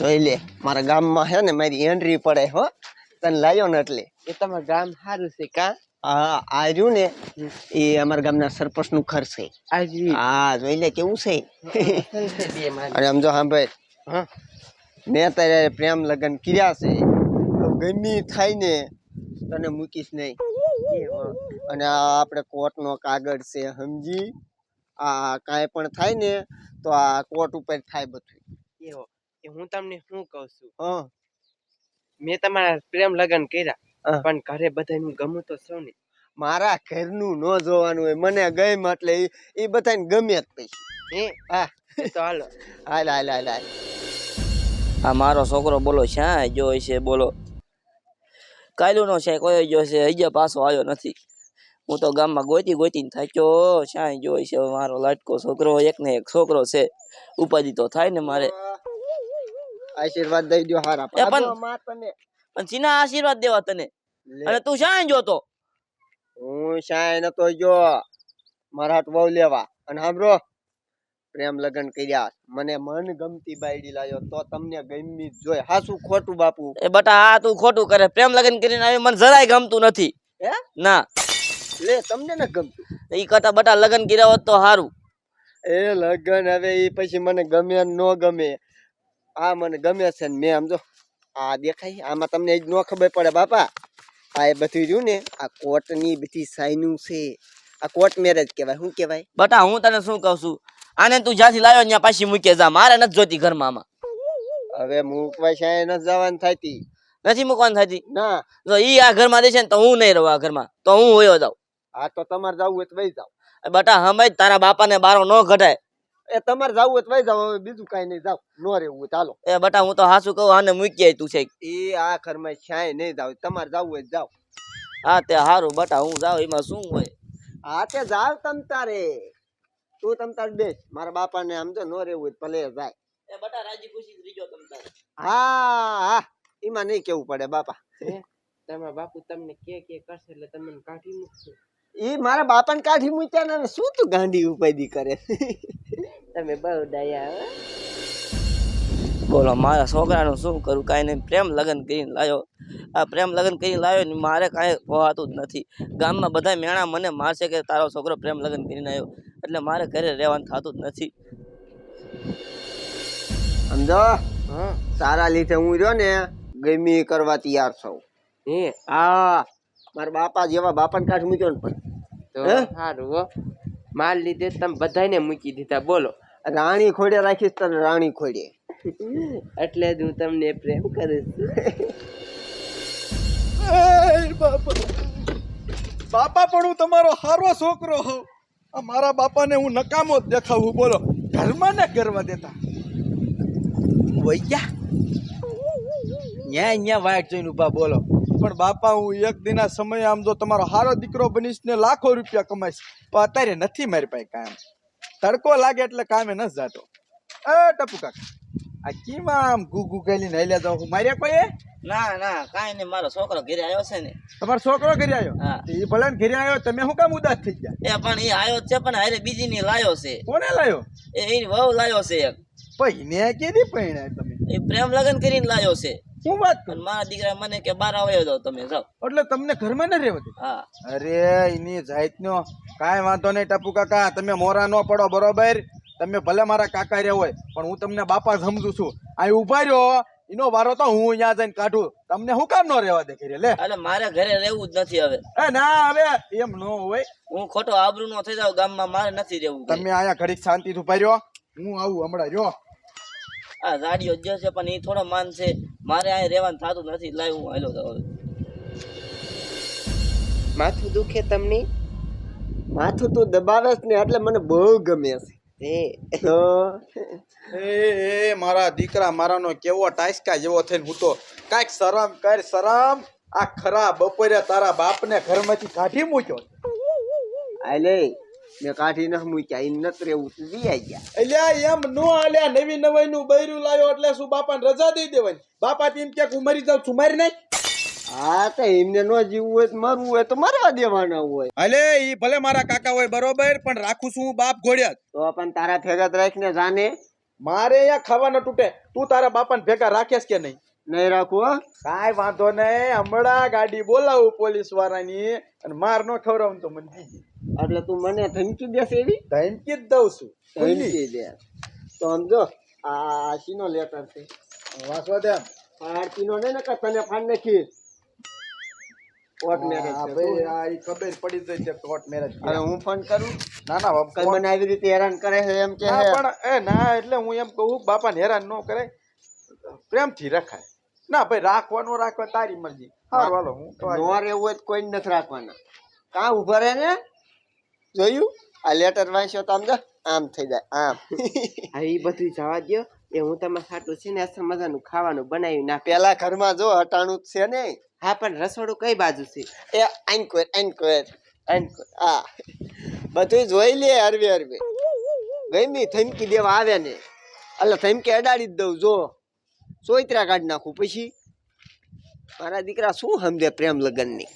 જોઈ લે મારા ગામમાં હે ને મારી એન્ટ્રી પડે હો તને લાયો ને એટલે. એ તમારું ગામ સારું છે કા? આ આ રહ્યું ને એ અમારા ગામના સરપંચનું ઘર છે. હા જોઈ લે કેવું છે? અને સમજો સાંભળ. હા. મેં તારે પ્રેમ લગ્ન કર્યા છે ગમી થાય ને તને મૂકીશ નહીં. અને આ આપણે કોર્ટનો કાગળ છે સમજી? આ કાંઈ પણ થાય ને તો આ કોર્ટ ઉપર થાય બધું એ હું તમને શું કહું છું? હા. મેં તમારા પ્રેમ લગ્ન કર્યા પણ ઘરે બધાને ગમું તો છો ને? મારા ઘરનું ન જોવાનું હોય મને ગમ એટલે ઈ બધાને ગમે જ પછી. હે? હા. તો હાલો. હાલ હાલ હાલ હાલ. આ મારો છોકરો બોલો શ્યાં જો છે બોલો. કાયલુનો છે કોઈ જો છે હજી પાછો આવ્યો નથી. હું તો ગામમાં ગોતી ગોતીને થાક્યો શ્યાં જોઈ છે મારો લાટકો છોકરો એક ને એક છોકરો છે. ઉપાધિ તો થાય ને મારે. આશીર્વાદ દઈ દો હારા. પણ- માં તને પણ સીના આશીર્વાદ દેવા તને. અને તું શ્યાં જોતો હું શાય નતો જો. મારા હાથ વહુ લેવા. અને સાંભળો પ્રેમ લગ્ન કર્યા. મને મન ગમતી બાયડી લાયો તો તમને ગમી જોઈ હાસું ખોટું બાપુ? એ બટા આ તું ખોટું કરે. પ્રેમ લગ્ન કરીને આવી મને જરાય ગમતું નથી. હે? ના. લે તમને ન ગમતું. ઈ કરતા બટા લગ્ન કર્યા હોત તો સારું એ લગન હવે એ પછી મને ગમે ન ગમે. આ મને ગમે છે ને મેં સમજો આ દેખાય આમાં તમને જ ન ખબર પડે બાપા. આ એ બધું રહ્યું ને આ કોર્ટની બધી સાઈનું છે. આ કોર્ટ મેરેજ કહેવાય શું કહેવાય? બટા હું તને શું કહું છું? આને તું જ્યાંથી લાવ્યો ત્યાં પાછી મૂકે જા. મારે નથી જોતી ઘરમાં આમાં. હવે મૂકવા શાય ન જવાનું થતી નથી મૂકવાની થતી ના. જો ઈ આ ઘરમાં દેશે ને તો હું નહીં રહું આ ઘરમાં. તો હું હોયો જાઉં. આ તો તમારે જવું હોય તો વહી જાઉં બટા હમે તારા બાપાને બારો ન ઘટાય. એ તમારે જવું હોય તો વહી જાવ હવે બીજું કાંઈ નહીં જાવ નો રહેવું ચાલો એ બટા હું તો હાસુ કહું આને મૂકી તું છે. એ આ ઘરમાં શાય નહીં જાવ તમારે જવું હોય જાવ હા તે હારું બટા હું જાઉં એમાં શું હોય? હા તે જાવ તમ તારે. તું તમ તારે બેસ. મારા બાપાને આમ તો નો રહેવું હોય ભલે જાય. એ બટા રાજી ખુશી રીજો તમ તારે. હા હા. એમાં નહીં કેવું પડે બાપા. તમારા બાપુ તમને કે કે કરશે એટલે તમને કાઢી મૂકશે. એ મારા બાપાને કાઢી મૂક્યા ને શું તું ગાંડી ઉપાધી કરે? તમે બહુ દયા બોલો મારા છોકરાનું શું કરું? કાંઈ નહીં પ્રેમ લગ્ન કરીને લાવ્યો આ પ્રેમ લગ્ન કરીને લાવ્યો ને મારે કાંઈ હોવાતું જ નથી. ગામમાં બધા મેણા મને મારશે કે તારો છોકરો પ્રેમ લગ્ન કરીને આવ્યો. એટલે મારે ઘરે રહેવાનું થતું જ નથી. સમજો? હા સારા લીધે હું રહ્યો ને ગમી કરવા તૈયાર છું. હે? હા. મારા બાપા જેવા બાપાને કાઠ મૂક્યો ને પણ સારું હો. માલ લીધે તમે બધાને મૂકી દીધા બોલો. રાણી ખોડે રાખીશ તને રાણી ખોડે. એટલે જ હું તમને પ્રેમ કરીશ છું. બાપા. બાપા પણ હું તમારો હારો છોકરો હોઉં. આ મારા બાપાને હું નકામો જ દેખાવું બોલો. ઘરમાં ને કરવા દેતા વૈયા ન્યા ન્યા વાયક જોઈને ઊભા બોલો. પણ બાપા હું એક દિના સમયે આમ જો તમારો હારો દીકરો બનીશ ને લાખો રૂપિયા કમાઈશ પણ અત્યારે નથી મારી પાસે કામ. તડકો લાગે એટલે કામે ન જાતો. એ ટપુ કાકા આ કીમાં આમ ગુ ગુ ગેલી નાઈ જાઉં હું માર્યા કોઈ ના ના કાંઈ નહીં મારો છોકરો ઘરે આવ્યો છે ને. તમારો છોકરો ઘરે આવ્યો? હા. એ ભલે ઘરે આવ્યો તમે શું કામ ઉદાસ થઈ ગયા? એ પણ એ આવ્યો છે પણ હારે બીજી ની લાયો છે. કોને લાયો? એ એની વહુ લાયો છે એક. પૈને કીધી પૈણ્યા તમે? એ પ્રેમ લગન કરીને લાયો છે. શું વાત કરો? મારા દીકરા મને કે બાર આવ્યો જાવ તમે જાઓ. એટલે તમને ઘરમાં ન રહેવા દે? હા. અરે એની જાતનો કાંઈ વાંધો નહીં ટપુ કાકા તમે મોરા ન પડો બરોબર? તમે ભલે મારા કાકા રહ્યા હોય પણ હું તમને બાપા સમજુ છું. આ ઊભા રહ્યો એનો વારો તો હું અહીંયા જઈને કાઢું. તમને શું કામ ન રહેવા દે ઘરે લે? અરે મારે ઘરે રહેવું જ નથી હવે. એ ના હવે એમ ન હોય. હું ખોટો આબરૂ નો થઈ જાવ ગામમાં મારે નથી રહેવું તમે અહીંયા ઘડીક શાંતિથી ઊભા રહ્યો. હું આવું હમણાં રહ્યો. આ ગાડીઓ જે છે પણ એ થોડો માન છે. મારે અહીં રહેવાનું થતું નથી લાવ હું હાલો તો માથું દુખે તમને? માથું તું દબાવે છે ને એટલે મને બહુ ગમે છે. એ એ મારા દીકરા મારાનો કેવો ટાઈસકા જેવો થઈને હું તો કાંઈક શરમ કર શરમ? આ ખરા બપોરે તારા બાપને ઘરમાંથી કાઢી મૂક્યો. આલે મેં કાઢી ન મૂક્યા એમ નત રહેવું તું વી આઈ ગયા એટલે એમ નો આલ્યા નવી નવાઈ નું બૈરું લાયો એટલે શું બાપાને રજા દઈ દેવાની? બાપા તેમ કે હું મરી જાઉં છું મારી નાખ. હા તો એમને ન જીવવું હોય તો મરવું હોય તો મરવા દેવાના હોય. અલે ઈ ભલે મારા કાકા હોય બરોબર પણ રાખું છું બાપ ઘોડ્યા તો પણ તારા ભેગા રાખીને જાને. મારે અહીંયા ખાવા ન તૂટે. તું તારા બાપાને ભેગા રાખેસ કે નહીં? નહીં રાખું કાંઈ વાંધો નહીં હમણાં ગાડી બોલાવું પોલીસ વાળાની અને માર નો ખવડાવું તો મને એટલે તું મને ધમકી દેશે એવી? ધમકી જ દઉં છું. ધમકી દે. તો સમજો આ શીનો લેટર છે. વાંચવા દે પાર્ટીનો નહીં ને કે તને ફાન નાખી. કોર્ટ મેરેજ ભાઈ આ ખબર પડી જઈ છે કોર્ટ મેરેજ અરે હું ફોન કરું? ના ના બાપા મને આવી રીતે હેરાન કરે છે એમ કે ના પણ એ ના એટલે હું એમ કહું બાપાને હેરાન ન કરે પ્રેમથી રખાય. ના ભાઈ રાખવાનો રાખવા તારી મરજી. હારું હાલો હું તો નો રહેવું હોય કોઈ નથી રાખવાના. કાં ઊભા રહે ને? જોયું? આ લેટર વાંચ્યો તો આમ જો આમ થઈ જાય આમ. હવે એ બધું જવા દ્યો. એ હું તમારે સાટું છે ને અસર મજાનું ખાવાનું બનાવી ના પેલા ઘરમાં જો હટાણું છે ને. હા પણ રસોડું કઈ બાજુ છે? એ આંકોર આંકોર. એન્કવેર હા. બધું જોઈ લે હરવે હરવે. ગમી થમકી દેવા આવે ને. એટલે થમકી અડાડી જ દઉં જો. સોયત્રા કાઢી નાખું પછી. મારા દીકરા શું સમજે પ્રેમ લગ્નની?